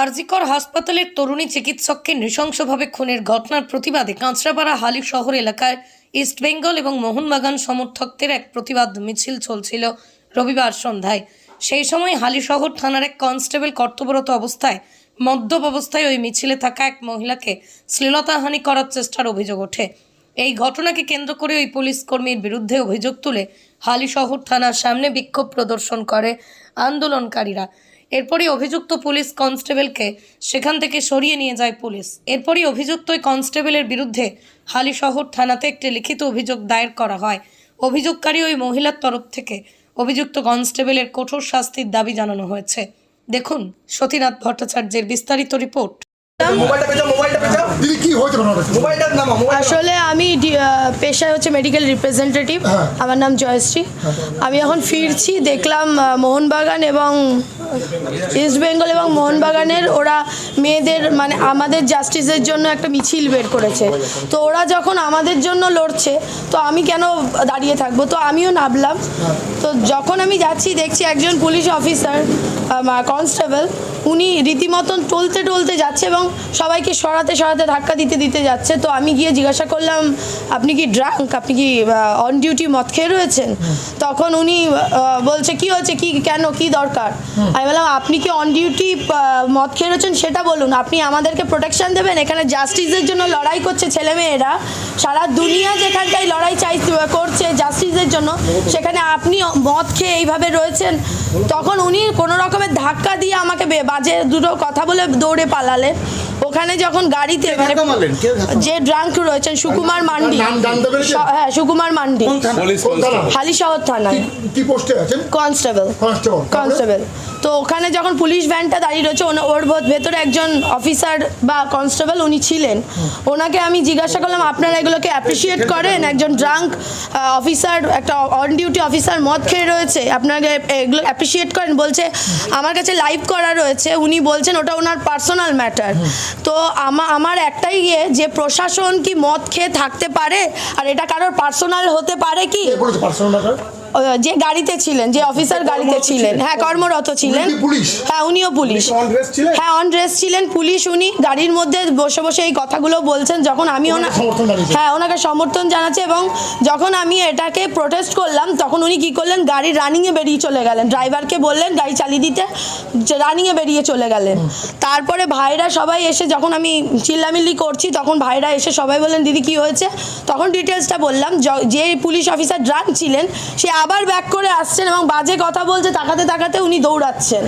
আরজিকর হাসপাতালের তরুণী চিকিৎসককে নৃশংসভাবে খুনের ঘটনার প্রতিবাদে কাঁচরাপাড়া হালি শহর এলাকায় ইস্টবেঙ্গল এবং মোহনবাগান সমর্থকদের এক প্রতিবাদ মিছিল চলছিল রবিবার সন্ধ্যায়। সেই সময় হালিশহর থানার এক কনস্টেবল কর্তব্যরত অবস্থায়, মদ্যপ অবস্থায় ওই মিছিলে থাকা এক মহিলাকে শ্লীলতাহানি করার চেষ্টার অভিযোগ ওঠে। এই ঘটনাকে কেন্দ্র করে ওই পুলিশ কর্মীর বিরুদ্ধে অভিযোগ তুলে হালিশহর থানার সামনে বিক্ষোভ প্রদর্শন করে আন্দোলনকারীরা। এরপরই অভিযুক্ত পুলিশ কনস্টেবলকে সেখান থেকে সরিয়ে নিয়ে যায় পুলিশ। এরপরই অভিযুক্ত ওই কনস্টেবলের বিরুদ্ধে হালিশহর থানাতে একটি লিখিত অভিযোগ দায়ের করা হয়। অভিযোগকারী ওই মহিলার তরফ থেকে অভিযুক্ত কনস্টেবলের কঠোর শাস্তির দাবি জানানো হয়েছে। দেখুন সতীনাথ ভট্টাচার্যের বিস্তারিত রিপোর্ট। মোবাইলটা পেছাও মোবাইলটা পেছাও দিদি কি হয়েছে ঘটনাটা? মোবাইলটা নামা মোবাইল আসলে আমি পেশায় হচ্ছে মেডিকেল রিপ্রেজেন্টেটিভ হ্যাঁ। আমার নাম জয়শ্রী। আমি এখন ফিরছি দেখলাম মোহনবাগান এবং ইস্ট বেঙ্গল এবং মোহনবাগানের ওরা মেয়েদের মানে আমাদের জাস্টিসের জন্য একটা মিছিল বের করেছে। তো ওরা যখন আমাদের জন্য লড়ছে তো আমি কেন দাঁড়িয়ে থাকব? তো আমিও নামলাম। তো যখন আমি যাচ্ছি দেখছি একজন পুলিশ অফিসার কনস্টেবল উনি রীতিমতন টলতে টলতে যাচ্ছে এবং সবাইকে সরাতে সরাতে ধাক্কা দিতে দিতে যাচ্ছে। তো আমি গিয়ে জিজ্ঞাসা করলাম, আপনি কি ড্রাঙ্ক আপনি কি অন ডিউটি মদ খেয়ে রয়েছেন? তখন উনি বলছে, কি হয়েছে? কি, কেন? কি দরকার? আমি বললাম, আপনি কি অন ডিউটি মদ খেয়ে রয়েছেন? সেটা বলুন। আপনি আমাদেরকে প্রোটেকশন দেবেন। এখানে জাস্টিসের জন্য লড়াই করছে ছেলেমেয়েরা। সারা দুনিয়া যেখানটায় লড়াই চাই করছে জাস্টিসের জন্য, সেখানে আপনি মদ খেয়ে এইভাবে রয়েছেন? তখন উনি কোনো রকমের ধাক্কা দিয়ে আমাকে বাজে দুটো কথা বলে দৌড়ে পালালেন ওখানে যখন গাড়িতে মানে যে ড্রাঙ্ক রয়েছেন সুকুমার মান্ডি। পেরেছেন? স- হ্যাঁ সুকুমার মান্ডি। হালিশহর থানায়। কি- কি পোস্টে আছেন? কনস্টেবল। কনস্টেবল। কনস্টেবল। তো ওখানে যখন পুলিশ ভ্যানটা দাঁড়িয়ে রয়েছে ওনা- ওর ভেতরে একজন অফিসার বা কনস্টেবল উনি ছিলেন। ওনাকে আমি জিজ্ঞাসা করলাম আপনারা এগুলোকে অ্যাপ্রিসিয়েট করেন? একজন ড্রাঙ্ক অফিসার একটা অন ডিউটি অফিসার মদ খেয়ে রয়েছে। আপনাকে এগুলো অ্যাপ্রিসিয়েট করেন? বলছে আমার কাছে লাইভ করা রয়েছে। উনি বলছেন ওটা ওনার পার্সোনাল ম্যাটার তো আমা- আমার একটাই ইয়ে যে প্রশাসন কি মদ খেয়ে থাকতে পারে? আর এটা কারোর পার্সোনাল হতে পারে কি? যে গাড়িতে ছিলেন যে অফিসার গাড়িতে ছিলেন। হ্যাঁ কর্মরত ছিলেন কি পুলিশ? হ্যাঁ উনিও পুলিশ। ছিলেন? হ্যাঁ অন ড্রেস ছিলেন। পুলিশ উনি গাড়ির মধ্যে বসে বসে এই কথাগুলো বলছেন যখন আমি ওনা হ্যাঁ ওনাকে সমর্থন জানাচ্ছে এবং যখন আমি এটাকে প্রোটেস্ট করলাম তখন উনি কি করলেন? গাড়ি রানিংয়ে বেরিয়ে চলে গেলেন। ড্রাইভারকে বললেন গাড়ি চালিয়ে দিতে রানিংয়ে বেরিয়ে চলে গেলেন। তারপরে ভাইরা সবাই এসে যখন আমি চিল্লামিল্লি করছি তখন ভাইরা এসে সবাই বললেন দিদি কি হয়েছে? তখন ডিটেলসটা বললাম যে পুলিশ অফিসার ড্রাঙ্ক ছিলেন সে আবার ব্যাক করে আসছেন এবং বাজে কথা বলছে, তাকাতে তাকাতে উনি দৌড়াচ্ছেন।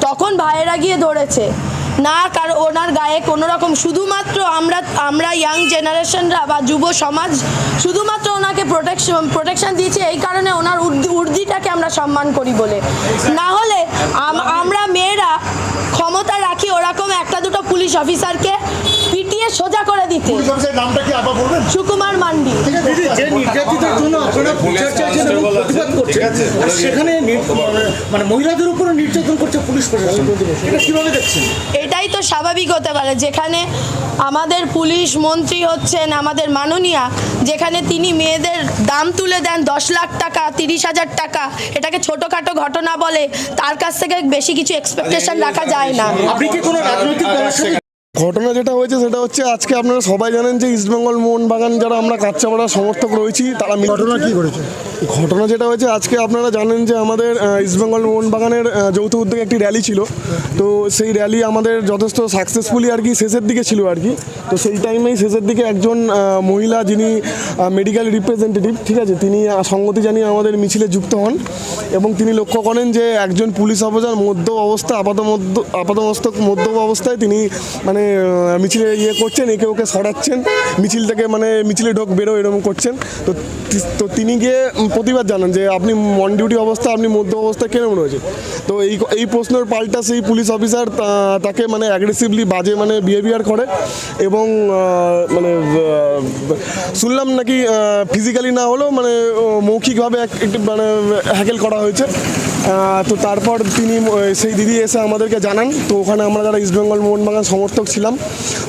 তখন ভাইয়েরা গিয়ে ধরেছে না, কার ওনার গায়ে কোনো রকম শুধুমাত্র আমরা আমরা ইয়াং জেনারেশনরা বা যুব সমাজ শুধুমাত্র ওনাকে প্রোটেকশন প্রোটেকশন দিয়েছে, এই কারণে ওনার উর্দি- উর্দিটাকে আমরা সম্মান করি বলে। না হলে আমরা মেয়েরা ক্ষমতা রাখি ওরকম একটা দুটো পুলিশ অফিসারকে দিতে। নামটা কি আবার বলবেন? সুকুমার মান্ডি। ঠিক আছে দিদি, যে নির্যাতিতার জন্য আপনারা বিচার চাইছেন এবং প্রতিবাদ করছেন আর সেখানে মানে- মানে মহিলাদের উপরে নির্যাতন করছে পুলিশ প্রশাসন। এটা কীভাবে দেখছেন? এটাই তো স্বাভাবিক হতে পারে যেখানে আমাদের পুলিশ মন্ত্রী হচ্ছেন আমাদের মাননীয়া যেখানে তিনি মেয়েদের দাম তুলে দেন দশ লাখ টাকা তিরিশ হাজার টাকা। এটাকে ছোটোখাটো ঘটনা বলে তার কাছ থেকে বেশি কিছু এক্সপেকটেশন রাখা যায় না। আপনি কি কোনো রাজনৈতিক দলের সঙ্গে ঘটনা যেটা হয়েছে সেটা হচ্ছে আজকে আপনারা সবাই জানেন যে ইস্টবেঙ্গল মোহনবাগান যারা আমরা কাচ্চাপাড়া সমর্থক রয়েছি তারা মিলে- ঘটনা কি করেছে ঘটনা যেটা হয়েছে, আজকে আপনারা জানেন যে আমাদের ইস্টবেঙ্গল মোহনবাগানের যৌথ উদ্যোগে একটি র্যালি ছিল। তো সেই র্যালি আমাদের যথেষ্ট সাকসেসফুলি আর কি শেষের দিকে ছিল আর কি। তো সেই টাইমেই শেষের দিকে একজন মহিলা যিনি মেডিকেল রিপ্রেজেন্টেটিভ ঠিক আছে, তিনি সঙ্গতি জানিয়ে আমাদের মিছিলে যুক্ত হন এবং তিনি লক্ষ্য করেন যে একজন পুলিশ অফিসার মধ্য অবস্থা, আপাত মধ্য, আপাতমস্তক মধ্য অবস্থায় তিনি মানে মিছিলে ইয়ে করছেন, একে ওকে সরাচ্ছেন মিছিল থেকে মানে মিছিলে ঢোক বেরো এরকম করছেন। তো তো তিনি গিয়ে প্রতিবাদ জানান যে আপনি অন ডিউটি অবস্থা, আপনি মধ্য অবস্থায় কেন রয়েছে? তো এই এই প্রশ্নের পাল্টা সেই পুলিশ অফিসার তাকে মানে অ্যাগ্রেসিভলি বাজে মানে বিহেভিয়ার করে এবং মানে শুনলাম নাকি ফিজিক্যালি না হলেও মানে মৌখিকভাবে এক- একটু মানে হ্যাকেল করা হয়েছে। তো তারপর তিনি সেই দিদি এসে আমাদেরকে জানান। তো ওখানে আমরা যারা ইস্টবেঙ্গল মোহনবাগান সমর্থক ছিলাম,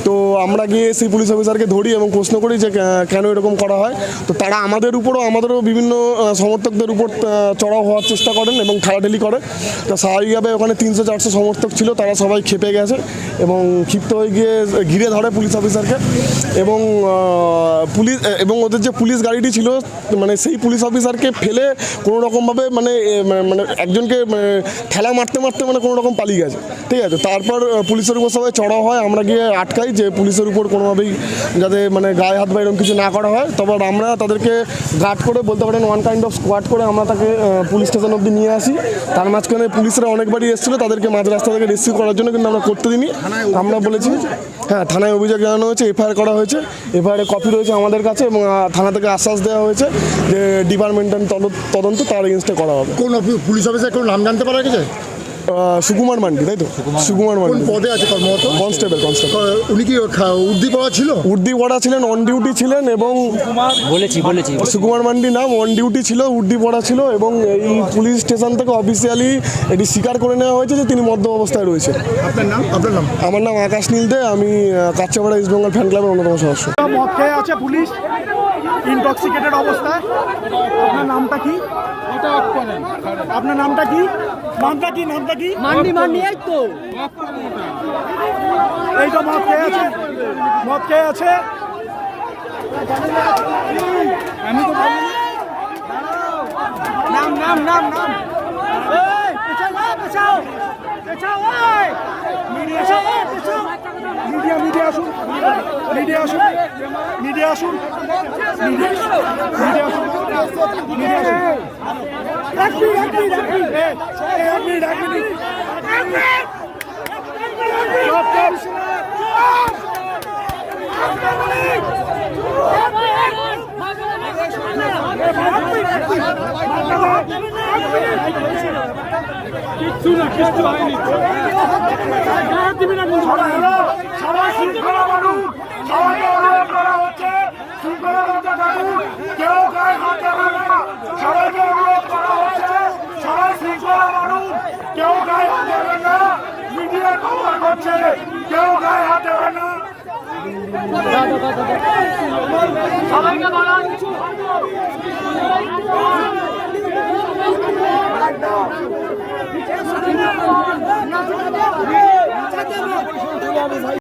তো আমরা গিয়ে সেই পুলিশ অফিসারকে ধরি এবং প্রশ্ন করি যে কেন এরকম করা হয়? তো তারা আমাদের উপরও, আমাদেরও বিভিন্ন সমর্থকদের উপর চড়াও হওয়ার চেষ্টা করেন এবং ঠেলাঠেলি করে। তা স্বাভাবিকভাবে ওখানে তিনশো, চারশো সমর্থক ছিল, তারা সবাই খেপে গেছে এবং ক্ষিপ্ত হয়ে গিয়ে ঘিরে ধরে পুলিশ অফিসারকে এবং পুলিশ এবং ওদের যে পুলিশ গাড়িটি ছিল মানে সেই পুলিশ অফিসারকে ফেলে কোনো রকমভাবে মানে মানে- মানে একজনকে মানে ঠেলা মারতে মারতে মানে কোনো রকম পালিয়ে গেছে। ঠিক আছে? তারপর পুলিশের উপর সবাই চড়াও হয়, আমরা গিয়ে আটকাই যে পুলিশের উপর কোনোভাবেই যাতে মানে গায়ে হাত বা এরকম কিছু না করা হয়। তারপর আমরা তাদেরকে গার্ড করে বলতে পারেন ওয়ান কাইন্ড অফ স্কোয়াড করে আমরা তাকে পুলিশ স্টেশন অব্দি নিয়ে আসি। তার মাঝখানে পুলিশরা অনেকবারই এসেছিল, তাদেরকে মাঝ রাস্তা থেকে রেসিভ করার জন্য কিন্তু আমরা করতে দিইনি। আমরা বলেছি হ্যাঁ থানায় অভিযোগ জানানো হয়েছে এফআইআর করা হয়েছে এফআইআর কপি রয়েছে আমাদের কাছে এবং থানা থেকে আশ্বাস দেওয়া হয়েছে যে ডিপার্টমেন্টাল তদন্ত তার এগেনস্টে করা হবে। কোন পুলিশ অফিসার কোনো নাম জানতে পারা গেছে? সুকুমার মান্ডি তাই তো? সুকুমার মান্ডি। পদে আছে কর্মরত? Constable constable. উনি কি খা- উর্দি পড়া ছিল? উর্দি পড়া ছিলেন অন ডিউটি ছিলেন এবং বলেছি বলেছি সুকুমার মান্ডি নাম অন ডিউটি ছিল উর্দি পড়া ছিল এবং এই পুলিশ স্টেশন থেকে অফিসিয়ালি এটি স্বীকার করে নেওয়া হয়েছে যে তিনি মদ্য অবস্থায় রয়েছে আপনার নাম? আপনার নাম? আমার নাম আকাশ নীল দে আমি কাচ্চাপাড়া ইস্ট বেঙ্গল ফ্যান ক্লাবের অন্যতম সদস্য। আছে পুলিশ? ইনটক্সিকেটেড অবস্থায়। আপনার নামটা কি? আপনার নামটা কি? নামটা কি? নামটা কি? মান্ডি মান্ডি এই তো। এই তো মদ খেয়ে আছে। মদ খেয়ে আছে। আমি তো। নাম নাম নাম নাম। পেছাও, পেছাও। পেছাও, পেছাও। মিডিয়া মিডিয়া আসুন। মিডিয়া আসুন। মিডিয়া আসুন। মিডিয়া মিডিয়া আসুন। মিডিয়া আসুন। এক মিনিট এক মিনিট এক মিনিট এক মিনিট এক মিনিট না কিচ্ছু হয়নি আপনারা কিন্তু দেখুন কেউ গায়ে হাত দেবেন না সবাইকে অনুরোধ করা হয়েছে সবাই শৃঙ্খলা মানুষ কেউ গায়ে হাত দেবেন না মিডিয়া খবর করছে কেউ গায়ে হাত দেবেন না সবাইকে বলা